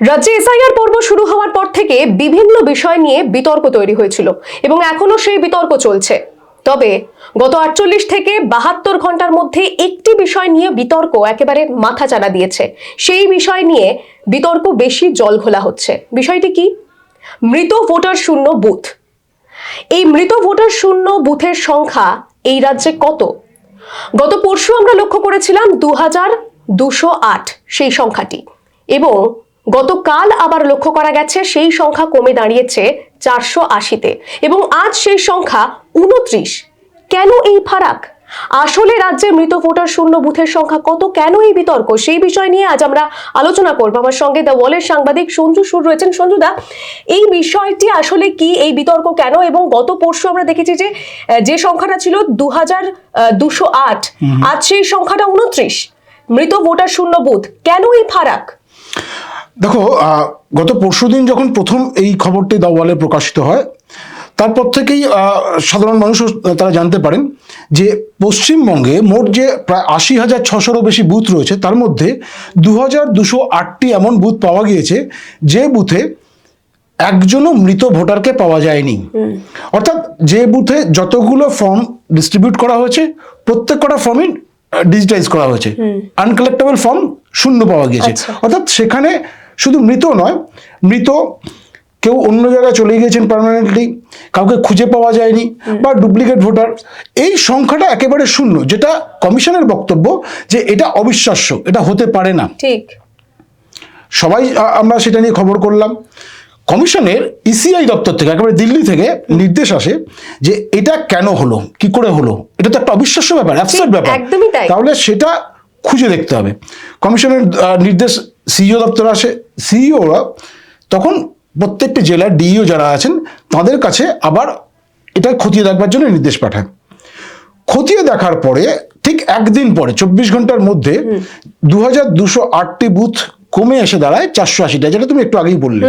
রাজ্যে এসআইআর পর্ব শুরু হওয়ার পর থেকে বিভিন্ন বিষয় নিয়ে বিতর্ক তৈরি হয়েছিল এবং এখনও সেই বিতর্ক চলছে। তবে গত আটচল্লিশ থেকে বাহাত্তর ঘণ্টার মধ্যে একটি বিষয় নিয়ে বিতর্ক একেবারে মাথা চাড়া দিয়েছে। সেই বিষয় নিয়ে বিতর্ক বেশি জল ঘোলা হচ্ছে। বিষয়টি কি? মৃত ভোটার শূন্য বুথ। এই মৃত ভোটার শূন্য বুথের সংখ্যা এই রাজ্যে কত? গত পরশু আমরা লক্ষ্য করেছিলাম দু হাজার দুশো আট সেই সংখ্যাটি এবং গতকাল আবার লক্ষ্য করা গেছে সেই সংখ্যা কমে দাঁড়িয়েছে চারশো আশিতে। এবং আজ সেই সংখ্যা উনত্রিশ কেন এই ফারাক? আসলে রাজ্যে মৃত ভোটার শূন্য বুথের সংখ্যা কত? কেন এই বিতর্ক? সেই বিষয় নিয়ে আজ আমরা আলোচনা করব। আমার সঙ্গে দ্য ওয়ালের সাংবাদিক সঞ্জু সুর রয়েছেন। সঞ্জুদা এই বিষয়টি আসলে কি? এই বিতর্ক কেন? এবং গত পরশু আমরা দেখেছি যে যে সংখ্যাটা ছিল দু হাজার দুশো আট আজ সেই সংখ্যাটা উনত্রিশ মৃত ভোটার শূন্য বুথ। কেন এই ফারাক? দেখো গত পরশুদিন যখন প্রথম এই খবরটি দাওয়ালে প্রকাশিত হয় তারপর থেকেই সাধারণ মানুষও তারা জানতে পারেন যে পশ্চিমবঙ্গে মোট যে প্রায় আশি হাজার ছশোরও বেশি বুথ রয়েছে তার মধ্যে দু হাজার দুশো আটটি এমন বুথ পাওয়া গিয়েছে যে বুথে একজনও মৃত ভোটারকে পাওয়া যায়নি। অর্থাৎ যে বুথে যতগুলো ফর্ম ডিস্ট্রিবিউট করা হয়েছে প্রত্যেক কটা ফর্মই ডিজিটাইজ করা হয়েছে। আনকালেক্টেবল ফর্ম শূন্য পাওয়া গিয়েছে। আচ্ছা। অর্থাৎ সেখানে শুধু মৃত নয় মৃত কেউ অন্য জায়গায় চলে গিয়েছেন পার্মানেন্টলি কাউকে খুঁজে পাওয়া যায়নি বা ডুপ্লিকেট ভোটার। এই সংখ্যাটা একেবারে শূন্য যেটা কমিশনের বক্তব্য যে এটা অবিশ্বাস্য এটা হতে পারে না। ঠিক। সবাই আমরা সেটা নিয়ে খবর করলাম। কমিশনের ইসিআই দপ্তর থেকে একেবারে দিল্লি থেকে নির্দেশ আসে যে এটা কেন হলো কি করে হলো? এটা তো একটা অবিশ্বাস্য ব্যাপার ব্যাপার। তাহলে সেটা খুঁজে দেখতে হবে। কমিশনের নির্দেশ সিইও দপ্তর আসে সিইওরা তখন প্রত্যেকটি জেলার ডিইও যারা আছেন তাদের কাছে আবার এটা খতিয়ে দেখবার জন্য নির্দেশ পাঠায়। খতিয়ে দেখার পরে ঠিক একদিন পরে চব্বিশ ঘণ্টার মধ্যে দু হাজার দুশো আটটি বুথ কমে এসে দাঁড়ায় চারশো আশিটা যেটা তুমি একটু আগেই বললে।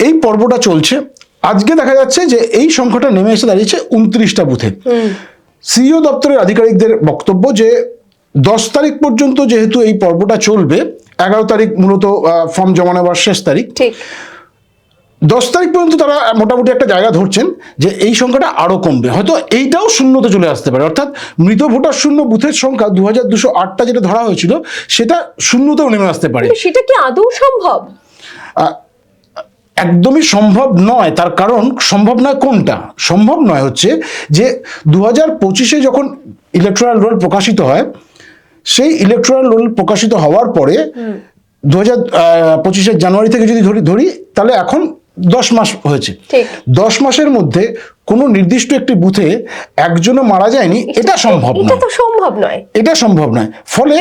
এই পর্বটা চলছে। আজকে দেখা যাচ্ছে যে এই সংখ্যাটা নেমে এসে দাঁড়িয়েছে উনত্রিশটা বুথে। সিইও দপ্তরের আধিকারিকদের বক্তব্য যে দশ তারিখ পর্যন্ত যেহেতু এই পর্বটা চলবে এগারো তারিখ মূলত ফর্ম জমা নেওয়ার শেষ তারিখ। ঠিক। দশ তারিখ পর্যন্ত তারা মোটামুটি একটা জায়গা ধরছেন যে এই সংখ্যাটা আরও কমবে। হয়তো এইটাও শূন্যতে চলে আসতে পারে। অর্থাৎ মৃত ভোটার শূন্য বুথের সংখ্যা দু হাজার দুশো আটটা যেটা ধরা হয়েছিল সেটা শূন্যতেও নেমে আসতে পারে। সেটা কি আদৌ সম্ভব? একদমই সম্ভব নয়। তার কারণ সম্ভব নয় কোনটা? সম্ভব নয় হচ্ছে যে দু হাজার পঁচিশে যখন ইলেকট্রাল রোল প্রকাশিত হয় সেই ইলেকট্রাল রোল প্রকাশিত হওয়ার পরে দু হাজার পঁচিশের জানুয়ারি থেকে যদি ধরি ধরি তাহলে এখন দশ মাস হয়েছে। দশ মাসের মধ্যে কোনো নির্দিষ্ট একটি বুথে একজনও মারা যায়নি এটা সম্ভব এটা নয়। তো সম্ভব নয়। এটা সম্ভব নয়। ফলে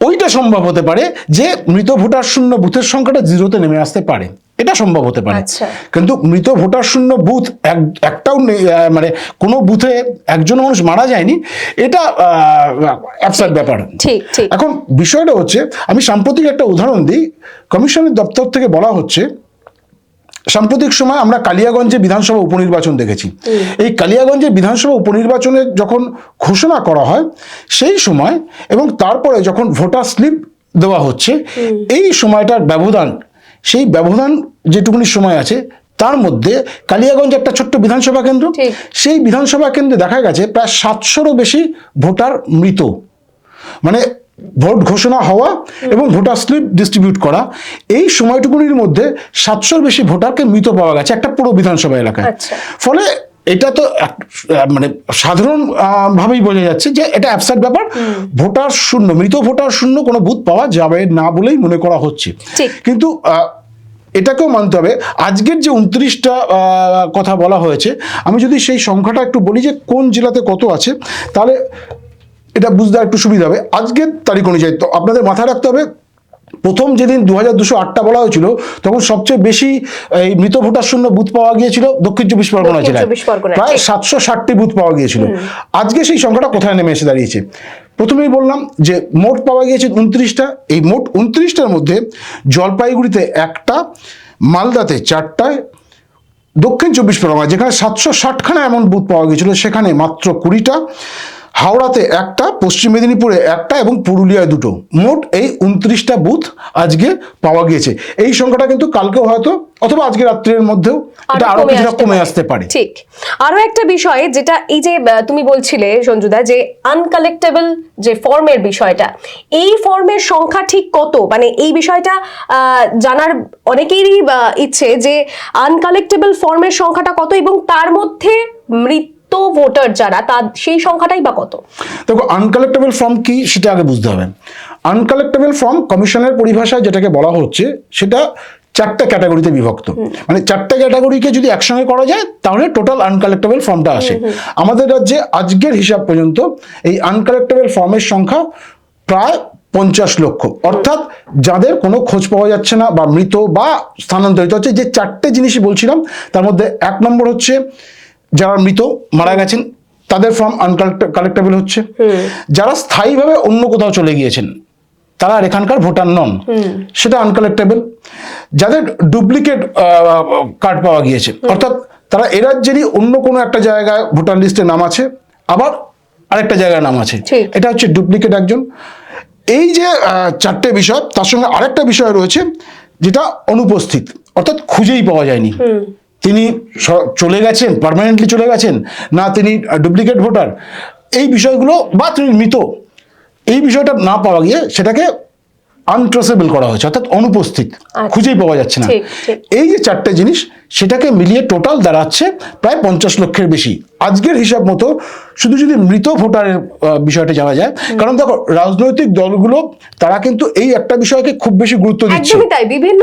ওইটা সম্ভব হতে পারে যে মৃত ভোটার শূন্য বুথের সংখ্যাটা জিরোতে নেমে আসতে পারে। এটা সম্ভব হতে পারে। আচ্ছা। কিন্তু মৃত ভোটার শূন্য বুথ এক- একটাও মানে কোনো বুথে একজন মানুষ মারা যায়নি এটা অ্যাবসার্ড ব্যাপার। এখন বিষয়টা হচ্ছে আমি সাম্প্রতিক একটা উদাহরণ দিই কমিশনের দপ্তর থেকে বলা হচ্ছে সাম্প্রতিক সময় আমরা কালিয়াগঞ্জে বিধানসভা উপনির্বাচন দেখেছি। এই কালিয়াগঞ্জে বিধানসভা উপনির্বাচনের যখন ঘোষণা করা হয় সেই সময় এবং তারপরে যখন ভোটার স্লিপ দেওয়া হচ্ছে এই সময়টার ব্যবধান সেই ব্যবধান যেটুকুনি সময় আছে তার মধ্যে কালিয়াগঞ্জ একটা ছোট্ট বিধানসভা কেন্দ্র। সেই বিধানসভা কেন্দ্রে দেখা গেছে প্রায় সাতশোরও বেশি ভোটার মৃত। মানে ভোট ঘোষণা হওয়া এবং ভোটার স্লিপ ডিস্ট্রিবিউট করা এই সময়টুকুনির মধ্যে সাতশোর বেশি ভোটারকে মৃত পাওয়া গেছে একটা পুরো বিধানসভা এলাকায়। আচ্ছা। ফলে এটা তো এক- মানে সাধারণ ভাবেই বোঝা যাচ্ছে যে এটা অ্যাবসার্ট ব্যাপার। ভোটার শূন্য মৃত ভোটার শূন্য কোনো বুথ পাওয়া যাবে না বলেই মনে করা হচ্ছে। কিন্তু এটাকেও মানতে হবে আজকের যে উনত্রিশটা কথা বলা হয়েছে আমি যদি সেই সংখ্যাটা একটু বলি যে কোন জেলাতে কত আছে তাহলে এটা বুঝতে একটু সুবিধা হবে। আজকের তারিখ অনুযায়ী তো আপনাদের মাথায় রাখতে হবে প্রথম যেদিন দু হাজার দুশো আটটা বলা হয়েছিল তখন সবচেয়ে বেশি এই মৃত ভোটার শূন্য বুথ পাওয়া গিয়েছিল দক্ষিণ চব্বিশ পরগনা জেলায়। প্রায় সাতশো ষাটটি বুথ পাওয়া গিয়েছিল। আজকে সেই সংখ্যাটা কোথায় নেমে এসে দাঁড়িয়েছে? প্রথমেই বললাম যে মোট পাওয়া গিয়েছে উনত্রিশটা। এই মোট উনত্রিশটার মধ্যে জলপাইগুড়িতে একটা মালদাতে চারটায় দক্ষিণ চব্বিশ পরগনা যেখানে সাতশো ষাটখানা এমন বুথ পাওয়া গিয়েছিল সেখানে মাত্র কুড়িটা। হাওড়াতে একটা পশ্চিম মেদিনীপুরে একটা এবং পুরুলিয়ায় দুটো। মোট এই উনত্রিশটা বুথ আজকে পাওয়া গিয়েছে। এই সংখ্যাটা কিন্তু কালকেও হয়তো অথবা আজকে রাত্রের মধ্যেও এটা আরও কিছুটা কমে আসতে পারে। ঠিক। আরও একটা বিষয় যেটা এই যে তুমি বলছিলে সঞ্জুদা যে আনকালেক্টেবল যে ফর্মের বিষয়টা এই ফর্মের সংখ্যা ঠিক কত? মানে এই বিষয়টা আহ, জানার অনেকেরই ইচ্ছে যে আনকালেক্টেবল ফর্মের সংখ্যাটা কত এবং তার মধ্যে মৃত ভোটার যারা তার সেই সংখ্যাটাই বা কত? দেখো আনকালেক্টেবল ফর্ম কি সেটা আগে বুঝতে হবে। আনকালেক্টেবল ফর্ম কমিশনের পরিভাষায় যেটাকে বলা হচ্ছে সেটা চারটা ক্যাটাগরিতে বিভক্ত। মানে চারটা ক্যাটাগরিকে যদি একসঙ্গে করা যায় তাহলে টোটাল আনকালেক্টেবল ফর্মটা আসে। আমাদের রাজ্যে আজকের হিসাব পর্যন্ত এই আনকালেক্টেবল ফর্মের সংখ্যা প্রায় পঞ্চাশ লক্ষ। অর্থাৎ যাদের কোনো খোঁজ পাওয়া যাচ্ছে না বা মৃত বা স্থানান্তরিত হচ্ছে যে চারটে জিনিসই বলছিলাম তার মধ্যে এক নম্বর হচ্ছে যারা মৃত মারা গেছেন তাদের ফর্ম আনকালেক্টেবল হচ্ছে। যারা স্থায়ীভাবে অন্য কোথাও চলে গিয়েছেন তারা আর এখানকার ভোটার নন। সেটা আনকালেক্টেবল যাদের ডুপ্লিকেট কার্ড পাওয়া গিয়েছে অর্থাৎ তারা এ রাজ্যেরই অন্য কোনো একটা জায়গায় ভোটার লিস্টে নাম আছে আবার আরেকটা জায়গায় নাম আছে। এটা হচ্ছে ডুপ্লিকেট একজন। এই যে চারটে বিষয় তার সঙ্গে আরেকটা বিষয় রয়েছে যেটা অনুপস্থিত অর্থাৎ খুঁজেই পাওয়া যায়নি। তিনি চলে গেছেন পারমানেন্টলি চলে গেছেন, না তিনি ডুপ্লিকেট ভোটার এই বিষয়গুলো বা তিনি মৃত? এই বিষয়টা না পাওয়া গিয়ে সেটাকে আনট্রেসেবল করা হয়েছে অর্থাৎ অনুপস্থিত খুঁজেই পাওয়া যাচ্ছে না। এই যে চারটে জিনিস সেটাকে মিলিয়ে টোটাল দাঁড়াচ্ছে প্রায় পঞ্চাশ লক্ষের বেশি। আজকের হিসাব মতো শুধু যদি মৃত ভোটারের বিষয়টা জানা যায় কারণ দেখো রাজনৈতিক দলগুলো তারা কিন্তু এই একটা বিষয়কে খুব বেশি গুরুত্ব দিচ্ছে। একদমই তাই। বিভিন্ন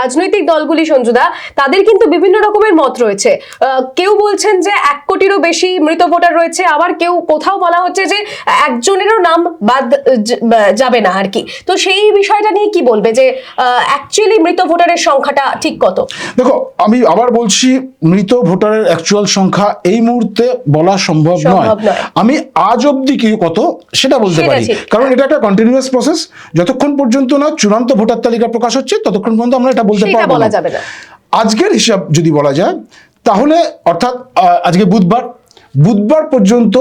রাজনৈতিক দলগুলি সঞ্জুদা তাদের কিন্তু বিভিন্ন রকমের মত রয়েছে। কেউ বলছেন যে এক কোটিরও বেশি মৃত ভোটার রয়েছে আবার কেউ কোথাও বলা হচ্ছে যে একজনেরও নাম বাদ যাবে না আর কি। তো সেই বিষয়টা নিয়ে কি বলবে? যে অ্যাকচুয়ালি মৃত ভোটারের সংখ্যাটা ঠিক কত? দেখো আমি আবার বলছি মৃত ভোটারের অ্যাকচুয়াল সংখ্যা এই মুহূর্তে বলা সম্ভব নয়। আমি আজ অবধি কি কত সেটা বলতে পারি। কারণ এটা একটা কন্টিনিউয়াস প্রসেস যতক্ষণ পর্যন্ত না চূড়ান্ত ভোটার তালিকা প্রকাশ হচ্ছে ততক্ষণ পর্যন্ত আমরা এটা বলতে পারব বলা না যাবে না। আজকের হিসাব যদি বলা যায় তাহলে অর্থাৎ আজকে বুধবার বুধবার পর্যন্ত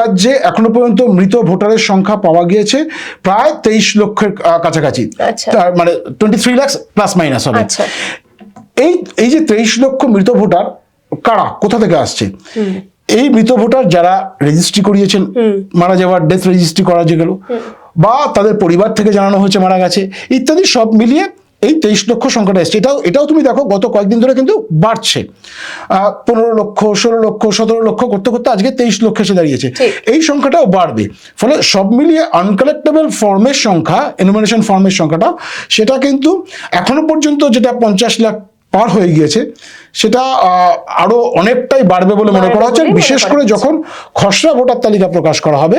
রাজ্যে এখনও পর্যন্ত মৃত ভোটারের সংখ্যা পাওয়া গিয়েছে প্রায় তেইশ লক্ষের কাছাকাছি। আচ্ছা। তার মানে twenty three lakhs plus minus হবে। আচ্ছা। এই এই যে তেইশ লক্ষ মৃত ভোটার কারা? কোথা থেকে আসছে? এই মৃত ভোটার যারা রেজিস্ট্রি করিয়েছেন মারা যাওয়ার ডেথ রেজিস্ট্রি করা যেগুলো বা তাদের পরিবার থেকে জানানো হয়েছে মারা গেছে ইত্যাদি সব মিলিয়ে এই তেইশ লক্ষ সংখ্যাটা এসছে। এটাও এটাও তুমি দেখো গত কয়েকদিন ধরে কিন্তু বাড়ছে। পনেরো লক্ষ ষোলো লক্ষ সতেরো লক্ষ করতে করতে আজকে তেইশ লক্ষ এসে দাঁড়িয়েছে। এই সংখ্যাটাও বাড়বে। ফলে সব মিলিয়ে আনকালেক্টেবল ফর্মের সংখ্যা এনুমিনেশন ফর্মের সংখ্যাটা সেটা কিন্তু এখনও পর্যন্ত যেটা পঞ্চাশ লাখ পার হয়ে গিয়েছে সেটা আহ, আরও অনেকটাই বাড়বে বলে মনে করা হচ্ছে। বিশেষ করে যখন খসড়া ভোটার তালিকা প্রকাশ করা হবে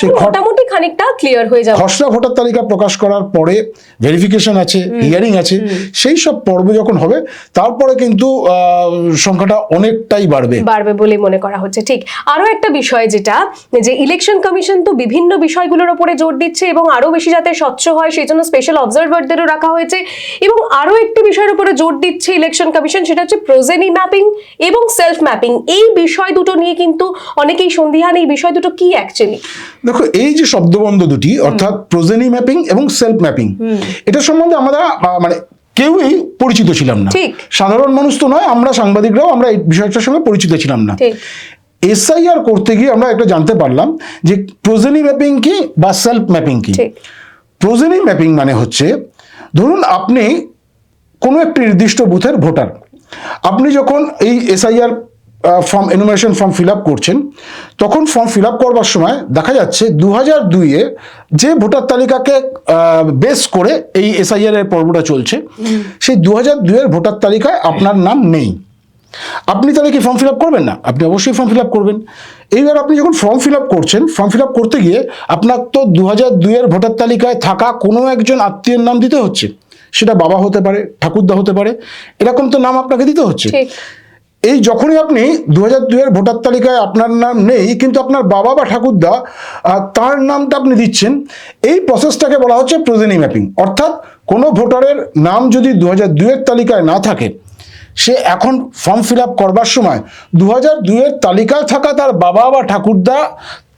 সেই মোটামুটি খানিকটা ক্লিয়ার হয়ে যাবে। খসড়া ভোটার তালিকা প্রকাশ করার পরে ভেরিফিকেশন আছে হিয়ারিং আছে সেই সব পর্ব যখন হবে তারপরে কিন্তু সংখ্যাটা অনেকটাই বাড়বে। বাড়বে বলে মনে করা হচ্ছে। ঠিক আরও একটা বিষয় যেটা যে ইলেকশন কমিশন তো বিভিন্ন বিষয়গুলোর উপরে জোর দিচ্ছে এবং আরও বেশি যাতে স্বচ্ছ হয় সেই জন্য স্পেশাল অবজারভারদেরও রাখা হয়েছে। এবং আরও একটি বিষয়ের উপরে জোর দিচ্ছে ইলেকশন কমিশন সেটা হচ্ছে প্রোজেনি ম্যাপিং এবং সেলফ ম্যাপিং এই বিষয় দুটো নিয়ে কিন্তু অনেকেই সন্দিহান এই বিষয় দুটো কি অ্যাকচুয়ালি দেখো এই যে শব্দবন্ধ দুটি অর্থাৎ প্রোজেনি ম্যাপিং এবং সেলফ ম্যাপিং। এটা সম্বন্ধে আমরা মানে কেউই পরিচিত ছিলাম না। সাধারণ মানুষ তো নয় আমরা সাংবাদিকরাও আমরা এই বিষয়টার সঙ্গে পরিচিত ছিলাম না। এসআইআর করতে গিয়ে আমরা একটা জানতে পারলাম যে প্রোজেনি ম্যাপিং কি বা সেলফ ম্যাপিং কি? প্রোজেনি ম্যাপিং মানে হচ্ছে ধরুন আপনি কোনো একটি নির্দিষ্ট বুথের ভোটার। আপনি যখন এই SIR form enumeration form fill up করছেন। তখন ফর্ম ফিল আপ করবার সময় দেখা যাচ্ছে দু হাজার দুইয়ে যে ভোটার তালিকাকে বেস করে এই এসআইআর এর পর্বটা চলছে, সেই দু হাজার দুইয়ের ভোটার তালিকায় আপনার নাম নেই। আপনি তাহলে কি ফর্ম ফিল আপ করবেন না? আপনি অবশ্যই ফর্ম ফিল আপ করবেন। এইবার আপনি যখন ফর্ম ফিল আপ করছেন ফর্ম ফিল আপ করতে গিয়ে আপনার তো দু হাজার দুইয়ের ভোটার তালিকায় থাকা কোনো একজন আত্মীয়ের নাম দিতে হচ্ছে? সেটা বাবা হতে পারে, ঠাকুরদা হতে পারে, এরকম তো নাম আপনাকে দিতে হচ্ছে। এই যখনই আপনি দু হাজার দুইয়ের ভোটার তালিকায় আপনার নাম নেই, কিন্তু আপনার বাবা বা ঠাকুরদা তার নামটা আপনি দিচ্ছেন, এই প্রসেসটাকে বলা হচ্ছে প্রোজেনি ম্যাপিং। অর্থাৎ কোনো ভোটারের নাম যদি দু হাজার তালিকায় না থাকে, সে এখন ফর্ম ফিল আপ করবার সময় দু হাজার দুইয়ের তালিকায় থাকা তার বাবা বা ঠাকুরদা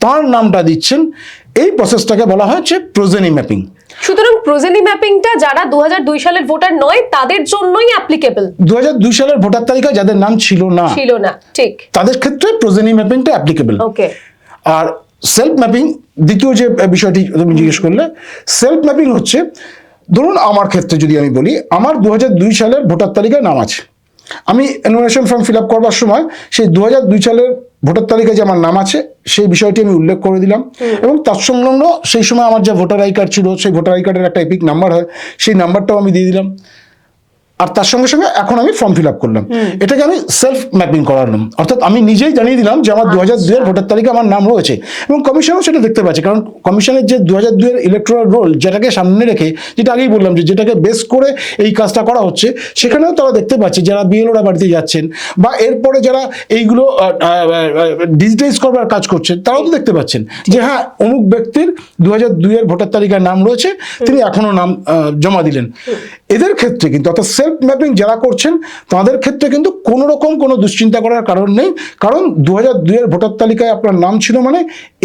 তার নামটা দিচ্ছেন। এই প্রসেসটাকে বলা হচ্ছে প্রোজেনি ম্যাপিং। সুতরাং প্রোজেনি ম্যাপিংটা যারা দুহাজার দুই সালের ভোটার নয় তাদের জন্যই অ্যাপ্লিকেবল দু হাজার দুই সালের ভোটার তালিকায় যাদের নাম ছিল না ছিল না ঠিক। তাদের ক্ষেত্রে প্রোজেনি ম্যাপিংটা অ্যাপ্লিকেবল ওকে আর সেলফ ম্যাপিং দ্বিতীয় যে বিষয়টি তুমি জিজ্ঞেস করলে সেলফ ম্যাপিং হচ্ছে ধরুন আমার ক্ষেত্রে যদি আমি বলি আমার দুই হাজার দুই সালের ভোটার তালিকায় নাম আছে। আমি নমিনেশন ফর্ম ফিল আপ করবার সময় সেই দু হাজার দুই সালের ভোটার তালিকায় যে আমার নাম আছে সেই বিষয়টি আমি উল্লেখ করে দিলাম। এবং তার সংলগ্ন সেই সময় আমার যে ভোটার আই কার্ড ছিল সেই ভোটার আই কার্ডের একটা এপিক নাম্বার হয় সেই নাম্বারটাও আমি দিয়ে দিলাম। আর তার সঙ্গে সঙ্গে এখন আমি ফর্ম ফিল আপ করলাম। এটাকে আমি সেলফ ম্যাপিং করালাম। অর্থাৎ আমি নিজেই জানিয়ে দিলাম যে আমার দু হাজার দুইয়ের ভোটার তালিকা আমার নাম রয়েছে এবং কমিশনও সেটা দেখতে পাচ্ছে। কারণ কমিশনের যে দু হাজার দুইয়ের ইলেকট্রাল রোল যেটাকে সামনে রেখে যেটা আগেই বললাম যে যেটাকে বেস করে এই কাজটা করা হচ্ছে সেখানেও তারা দেখতে পাচ্ছে যারা বিএলওরা বাড়িতে যাচ্ছেন বা এরপরে যারা এইগুলো ডিজিটাইজ করবার কাজ করছেন তারাও তো দেখতে পাচ্ছেন যে হ্যাঁ অমুক ব্যক্তির দু হাজার দুইয়ের ভোটার তালিকায় নাম রয়েছে তিনি এখনও নাম জমা দিলেন। এদের ক্ষেত্রে কিন্তু অর্থাৎ সেলফ ম্যাপিং যারা করছেন, তাদের ক্ষেত্রে কিন্তু কোনো রকম কোনো দুশ্চিন্তা করার কারণ নেই। কারণ দু হাজার দুইয়ের ভোটার তালিকায় আপনার নাম ছিল মানে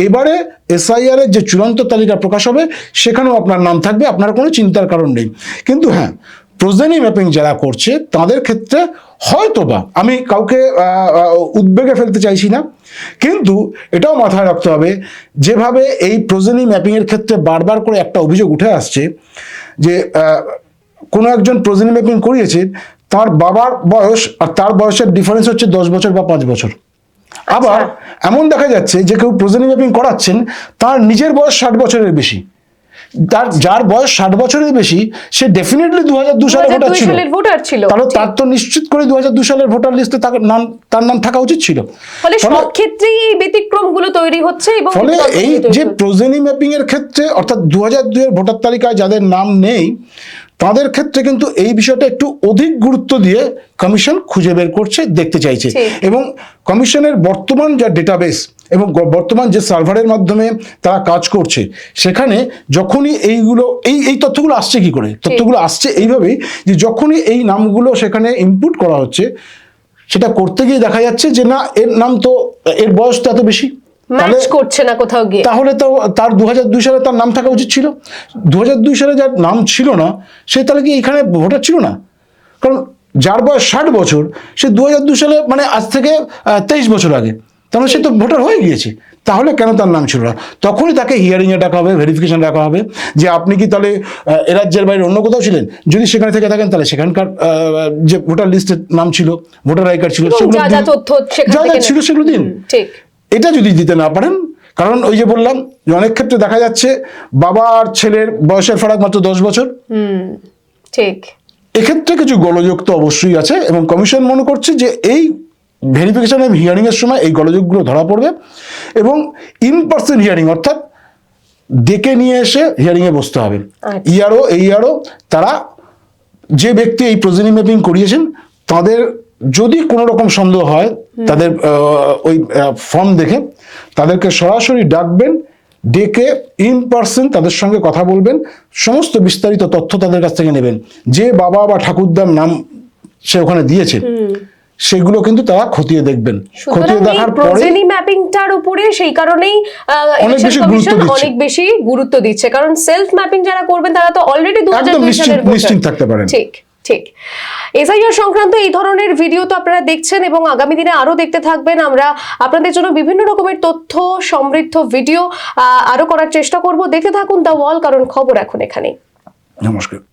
এবারে এসআইআর এর যে চূড়ান্ত তালিকা প্রকাশ হবে, সেখানেও আপনার নাম থাকবে, আপনার কোনো চিন্তার কারণ নেই। কিন্তু হ্যাঁ প্রোজেনি ম্যাপিং যারা করছে, তাদের ক্ষেত্রে হয়তোবা, আমি কাউকে উদ্বেগে ফেলতে চাইছি না, কিন্তু এটাও মাথায় রাখতে হবে, যেভাবে এই প্রোজেনি ম্যাপিংয়ের ক্ষেত্রে বারবার করে একটা অভিযোগ উঠে আসছে, যে কোনো একজন প্রোজেনি ম্যাপিং করিয়েছে তার বাবার বয়স আর তার বয়সের ডিফারেন্স হচ্ছে দশ বছর বা পাঁচ বছর। আবার এমন দেখা যাচ্ছে যে কেউ প্রোজেনি ম্যাপিং করাচ্ছেন তার নিজের বয়স ষাট বছরের বেশি। তার যার বয়স ষাট বছরের বেশি সে ডেফিনেটলি দু হাজার দু সালে ভোটার 2002 ছিল। সালের ভোটার ছিল। তাহলে তার তো নিশ্চিত করে দু হাজার দু সালের ভোটার লিস্টে তার নাম তার নাম থাকা উচিত ছিল। ফলে সব ক্ষেত্রেই এই ব্যতিক্রমগুলো তৈরি হচ্ছে এবং ফলে এই যে। প্রোজেনি ম্যাপিং এর ক্ষেত্রে অর্থাৎ দু হাজার দুইয়ের ভোটার তালিকায় যাদের নাম নেই তাদের ক্ষেত্রে কিন্তু এই বিষয়টা একটু অধিক গুরুত্ব দিয়ে কমিশন খুঁজে বের করছে দেখতে চাইছে। এবং কমিশনের বর্তমান যা ডেটাবেস এবং বর্তমান যে সার্ভারের মাধ্যমে তারা কাজ করছে সেখানে যখনই এইগুলো এই এই তথ্যগুলো আসছে কি করে? তথ্যগুলো আসছে এইভাবেই যে যখনই এই নামগুলো সেখানে ইনপুট করা হচ্ছে সেটা করতে গিয়ে দেখা যাচ্ছে যে না এর নাম তো এর বয়স তো এত বেশি। ম্যাচ করছে না কোথাও গিয়ে। তাহলে তো তার দু দুই সালে তার নাম থাকা উচিত ছিল। দু দুই সালে যার নাম ছিল না সে তাহলে কি এখানে ভোটার ছিল না? কারণ যার বয়স ষাট বছর সে দু দুই সালে মানে আজ থেকে তেইশ বছর আগে। তাহলে সে তো ভোটার হয়ে গিয়েছে। তাহলে কেন তার নাম ছিল না? তখনই তাকে হিয়ারিংয়ে ডাকা হবে ভেরিফিকেশন রাখা হবে যে আপনি কি তাহলে আহ, এ রাজ্যের বাইরে অন্য কোথাও ছিলেন? যদি সেখানে থেকে থাকেন তাহলে সেখানকার যে ভোটার লিস্টের নাম ছিল ভোটার আই কার্ড ছিল সেগুলো যা যা ছিল সেগুলো দিন। ঠিক। এটা যদি দিতে না পারেন কারণ ওই যে বললাম যে অনেক ক্ষেত্রে দেখা যাচ্ছে বাবা আর ছেলের বয়সের ফারাক মাত্র দশ বছর। ঠিক। এক্ষেত্রে কিছু গোলযোগ তো অবশ্যই আছে এবং কমিশন মনে করছে যে এই ভেরিফিকেশন এবং হিয়ারিং এর সময় এই গোলযোগগুলো ধরা পড়বে এবং ইন পার্সন হিয়ারিং অর্থাৎ ডেকে নিয়ে এসে হিয়ারিং এ বসতে হবে। ইয়ারও এই ইয়ারও তারা যে ব্যক্তি এই প্রজেনি ম্যাপিং করিয়েছেন তাদের যদি কোনো রকম সন্দেহ হয় তাদের ওই ফর্ম দেখে তাদেরকে সরাসরি ডাকবেন ডেকে ইন পার্সন তাদের সঙ্গে কথা বলবেন সমস্ত বিস্তারিত তথ্য তাদের কাছ থেকে নেবেন। যে বাবা বা ঠাকুরদার নাম সে ওখানে দিয়েছে সেগুলো কিন্তু তারা খতিয়ে দেখবেন। খতিয়ে দেখার পরে ম্যাপিংটার উপরে সেই কারণেই অনেক বেশি গুরুত্ব দিচ্ছে। অনেক বেশি গুরুত্ব দিচ্ছে। কারণ সেলফ ম্যাপিং যারা করবেন তারা তো অলরেডি দু একদম নিশ্চিত- নিশ্চিন্ত থাকতে পারেন। ঠিক। ঠিক। এসআইআর সংক্রান্ত এই ধরনের ভিডিও তো আপনারা দেখছেন এবং আগামী দিনে আরও দেখতে থাকবেন। আমরা আপনাদের জন্য বিভিন্ন রকমের তথ্য সমৃদ্ধ ভিডিও আহ, আরও করার চেষ্টা করব। দেখতে থাকুন দ্য ওয়াল কারণ খবর এখন এখানে নমস্কার।